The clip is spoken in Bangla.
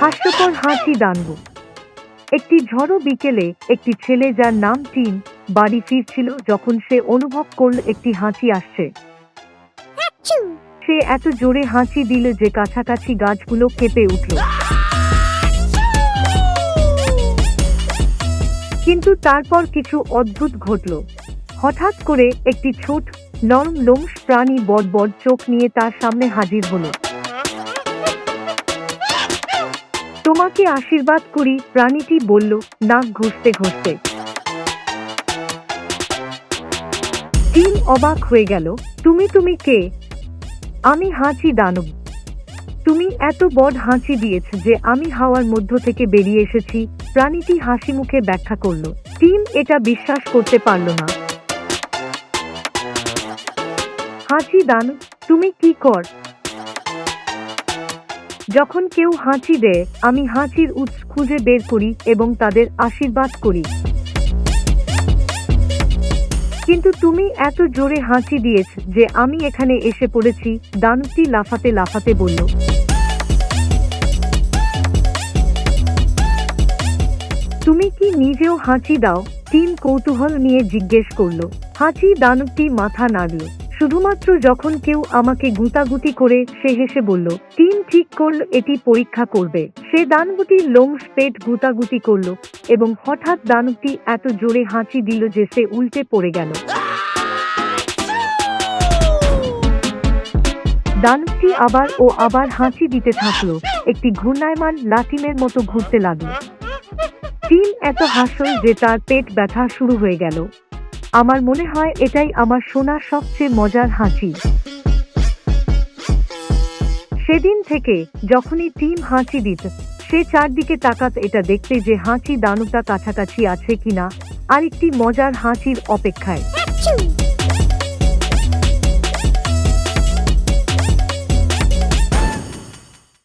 হাস্যকর হাসি দানব। একটি ঝড়ো বিকেলে একটি ছেলে যার নাম টিম বাড়ি ফিরছিল যখন সে অনুভব করল একটি হাঁচি আসছে। সে এত জোরে হাঁচি দিল যে কাছাকাছি গাছগুলো কেঁপে উঠল। কিন্তু তারপর কিছু অদ্ভুত ঘটল। হঠাৎ করে একটি ছোট নরম লোমস প্রাণী বড় বড় চোখ নিয়ে তার সামনে হাজির হলো। তোমাকে আশীর্বাদ করি, প্রাণীটি বলল, নাক ঘষতে ঘষতে। টিম অবাক হয়ে গেল, তুমি তুমি কে? আমি হাঁচি, দানব। তুমি এত বড় হাঁচি দিয়েছ যে আমি হাওয়ার মধ্য থেকে বেরিয়ে এসেছি। প্রাণীটি হাসি মুখে ব্যাখ্যা করল টিম এটা বিশ্বাস করতে পারল না। হাঁচি, দানব, তুমি কি কর? যখন কেউ হাঁচি দেয়, আমি হাঁচির উৎস খুঁজে বের করি এবং তাদের আশীর্বাদ করি। কিন্তু তুমি এত জোরে হাঁচি দিয়েছ যে আমি এখানে এসে পড়েছি, দানবটি লাফাতে লাফাতে বলল। তুমি কি নিজেও হাঁচি দাও? টিম কৌতূহল নিয়ে জিজ্ঞেস করল। হাঁচি দানবটি মাথা নাড়ল। শুধুমাত্র যখন কেউ আমাকে গুতাগুতি করে সে হেসে বলল, টিম ঠিক করল, এটি পরীক্ষা করবে। সে দানবটির লোম পেট গুতাগুতি করল এবং হঠাৎ দানবটি এত জোরে হাঁচি দিল যে সে উল্টে পড়ে গেল। দানবটি আবার ও আবার হাঁচি দিতে থাকল, একটি ঘূর্ণায়মান লাটিমের মতো ঘুরতে লাগল। টিম এত হাসল যে তার পেট ব্যথা শুরু হয়ে গেল। আমার মনে হয় এটাই আমার শোনা সবচেয়ে মজার হাঁচি সেদিন থেকে যখনই টিম হাঁচি দিত, সে চারদিকে তাকাত এটা দেখতে যে হাঁচি দানুটা কাছাকাছি আছে কিনা, আরেকটি মজার হাঁচির অপেক্ষায়।